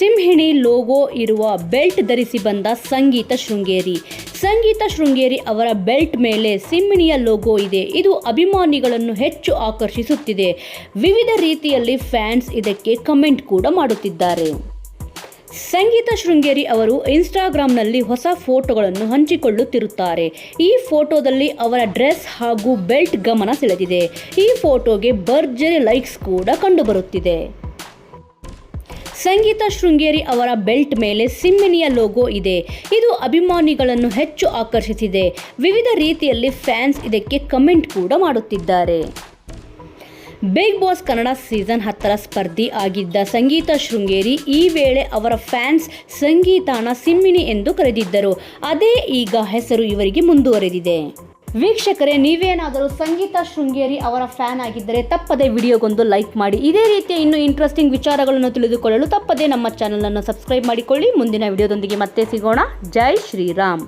ಸಿಂಹಿಣಿ logo ಇರುವ belt ಧರಿಸಿ ಬಂದ ಸಂಗೀತ ಶೃಂಗೇರಿ. ಸಂಗೀತ ಶೃಂಗೇರಿ ಅವರ ಬೆಲ್ಟ್ ಮೇಲೆ ಸಿಂಹಿಣಿಯ ಲೋಗೋ ಇದೆ. ಇದು ಅಭಿಮಾನಿಗಳನ್ನು ಹೆಚ್ಚು ಆಕರ್ಷಿಸುತ್ತಿದೆ. ವಿವಿಧ ರೀತಿಯಲ್ಲಿ ಫ್ಯಾನ್ಸ್ ಇದಕ್ಕೆ ಕಮೆಂಟ್ ಕೂಡ ಮಾಡುತ್ತಿದ್ದಾರೆ. ಸಂಗೀತ ಶೃಂಗೇರಿ ಅವರು ಇನ್ಸ್ಟಾಗ್ರಾಮ್ನಲ್ಲಿ ಹೊಸ ಫೋಟೋಗಳನ್ನು ಹಂಚಿಕೊಳ್ಳುತ್ತಿರುತ್ತಾರೆ. ಈ ಫೋಟೋದಲ್ಲಿ ಅವರ ಡ್ರೆಸ್ ಹಾಗೂ ಬೆಲ್ಟ್ ಗಮನ ಸೆಳೆದಿದೆ. ಈ ಫೋಟೋಗೆ ಭರ್ಜರಿ ಲೈಕ್ಸ್ ಕೂಡ ಕಂಡುಬರುತ್ತಿದೆ. ಸಂಗೀತ ಶೃಂಗೇರಿ ಅವರ ಬೆಲ್ಟ್ ಮೇಲೆ ಸಿಮ್ಮಿನಿಯ ಲೋಗೋ ಇದೆ. ಇದು ಅಭಿಮಾನಿಗಳನ್ನು ಹೆಚ್ಚು ಆಕರ್ಷಿಸಿದೆ. ವಿವಿಧ ರೀತಿಯಲ್ಲಿ ಫ್ಯಾನ್ಸ್ ಇದಕ್ಕೆ ಕಮೆಂಟ್ ಕೂಡ ಮಾಡುತ್ತಿದ್ದಾರೆ. ಬಿಗ್ ಬಾಸ್ ಕನ್ನಡ ಸೀಸನ್ ಹತ್ತರ ಸ್ಪರ್ಧಿ ಆಗಿದ್ದ ಸಂಗೀತ ಶೃಂಗೇರಿ ಈ ವೇಳೆ ಅವರ ಫ್ಯಾನ್ಸ್ ಸಂಗೀತಾನ ಸಿಮ್ಮಿನಿ ಎಂದು ಕರೆದಿದ್ದರು. ಅದೇ ಈಗ ಹೆಸರು ಇವರಿಗೆ ಮುಂದುವರೆದಿದೆ. ವೀಕ್ಷಕರೇ, ನೀವೇನಾದರೂ ಸಂಗೀತ ಶೃಂಗೇರಿ ಅವರ ಫ್ಯಾನ್ ಆಗಿದ್ದರೆ ತಪ್ಪದೇ ವಿಡಿಯೋಗೊಂದು ಲೈಕ್ ಮಾಡಿ. ಇದೇ ರೀತಿಯ ಇನ್ನೂ ಇಂಟ್ರೆಸ್ಟಿಂಗ್ ವಿಚಾರಗಳನ್ನು ತಿಳಿದುಕೊಳ್ಳಲು ತಪ್ಪದೇ ನಮ್ಮ ಚಾನಲನ್ನು ಸಬ್ಸ್ಕ್ರೈಬ್ ಮಾಡಿಕೊಳ್ಳಿ. ಮುಂದಿನ ವಿಡಿಯೋದೊಂದಿಗೆ ಮತ್ತೆ ಸಿಗೋಣ. ಜೈ ಶ್ರೀರಾಮ್.